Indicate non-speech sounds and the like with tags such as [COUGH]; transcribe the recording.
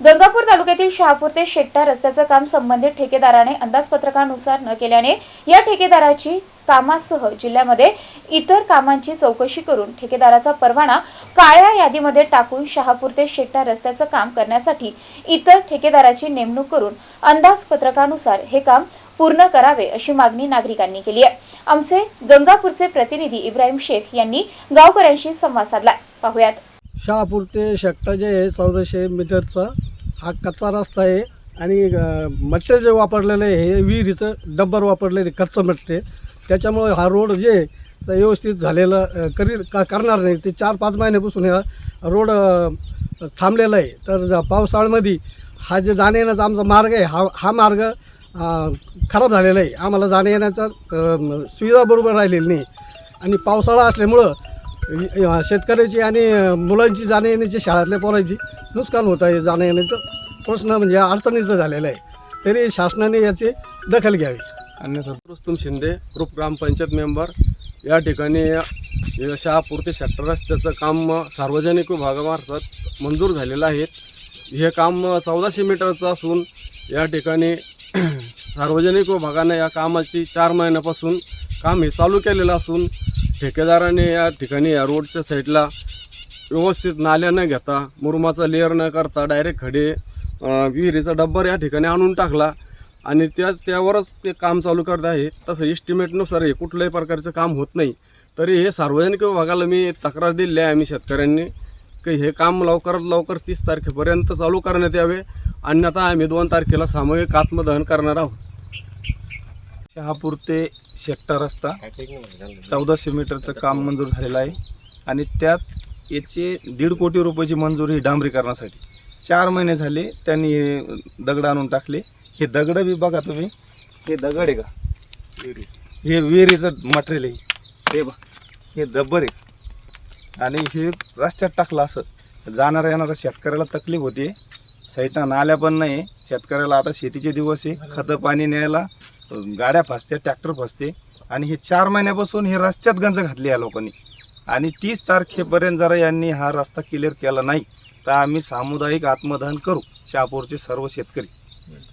गंगापूर तालुक्यातील शहापूर ते शेकटा रस्त्याचं काम संबंधित ठेकेदाराने अंदाजपत्रकानुसार न केल्याने या ठेकेदाराची कामासह जिल्ह्यामध्ये इतर कामांची चौकशी करून ठेकेदाराचा परवाना काळ्या यादीमध्ये टाकून शहापूर ते शेकटा रस्त्याचं काम करण्यासाठी इतर ठेकेदाराची नेमणूक करून अंदाजपत्रकानुसार हे काम पूर्ण करावे अशी मागणी नागरिकांनी केली आहे. आमचे गंगापूरचे प्रतिनिधी इब्राहिम शेख यांनी गावकऱ्यांशी संवाद साधला. पाहुयात. शहापूर ते शकटा जे आहे चौदाशे मीटरचा हा कच्चा रस्ता आहे. आणि मट्टे जे वापरलेलं आहे हे विहिरीचं डब्बर वापरलेलं आहे कच्चं मट्टे. त्याच्यामुळे हा रोड जे आहे, व्यवस्थित झालेला करी का करणार नाही. ते चार पाच महिन्यापासून हा रोड थांबलेला आहे. तर पावसाळ्यामध्ये हा जे जाण्या येण्याचा आमचा मार्ग आहे हा हा मार्ग खराब झालेला आहे. आम्हाला जाण्या येण्याचा सुविधा बरोबर राहिलेली नाही. आणि पावसाळा असल्यामुळं शेतकऱ्याची आणि मुलांची जाण्या येण्याची शाळेतल्या पोरांची नुकसान होत आहे जाण्या येण्याचं प्रश्न म्हणजे अडचणीचं झालेलं आहे. तरी शासनाने याची दखल घ्यावी. अन्यथा रुस्तुम शिंदे ग्रुप ग्रामपंचायत मेंबर. या ठिकाणी शहापूर्ती सेक्टर रस्त्याचं काम सार्वजनिक विभागामार्फत मंजूर झालेलं आहे. हे काम चौदाशे मीटरचं असून या ठिकाणी [CLEARS THROAT] सार्वजनिक विभागाने या कामाची चार महिन्यापासून काम हे चालू केलेलं असून ठेकेदाराने या ठिकाणी या रोडच्या साईडला व्यवस्थित नाल्या न घेता मुरुमाचा लेअर न करता डायरेक्ट खडे विहिरीचा डब्बर या ठिकाणी आणून टाकला आणि त्याच त्यावरच ते काम चालू करत आहे. तसं इस्टिमेटनुसार हे कुठल्याही प्रकारचं काम होत नाही. तरी हे सार्वजनिक विभागाला मी तक्रार दिली आहे आम्ही शेतकऱ्यांनी की हे काम लवकरात लवकर तीस तारखेपर्यंत चालू करण्यात यावे. अन्यथा आम्ही दोन तारखेला सामूहिक आत्मदहन करणार आहोत. शहापूर ते शेकटा रस्ता. चौदाशे मीटरचं काम मंजूर झालेलं आहे. आणि त्यात याचे दीड कोटी रुपयाची मंजुरी ही डांबरीकरणासाठी चार महिने झाले त्यांनी हे दगड आणून टाकले. हे दगड बी बघा तुम्ही. हे दगड आहे का? हे विहिरीचं मटेरियल आहे. हे बघ. हे दब्बर आहे. आणि हे रस्त्यात टाकलं असं. जाणाऱ्या येणाऱ्या शेतकऱ्याला तकलीफ होते. साईडनं नाल्या पण नाही. शेतकऱ्याला आता शेतीचे दिवस आहे. खतं पाणी न्यायला गाड्या फसते ट्रॅक्टर फसते आणि हे चार महिन्यापासून हे रस्त्यात गंज घातली या लोकांनी. आणि तीस तारखेपर्यंत जरा यांनी हा रस्ता क्लिअर केला नाही तर आम्ही सामुदायिक आत्मदहन करू शहापूरचे सर्व शेतकरी.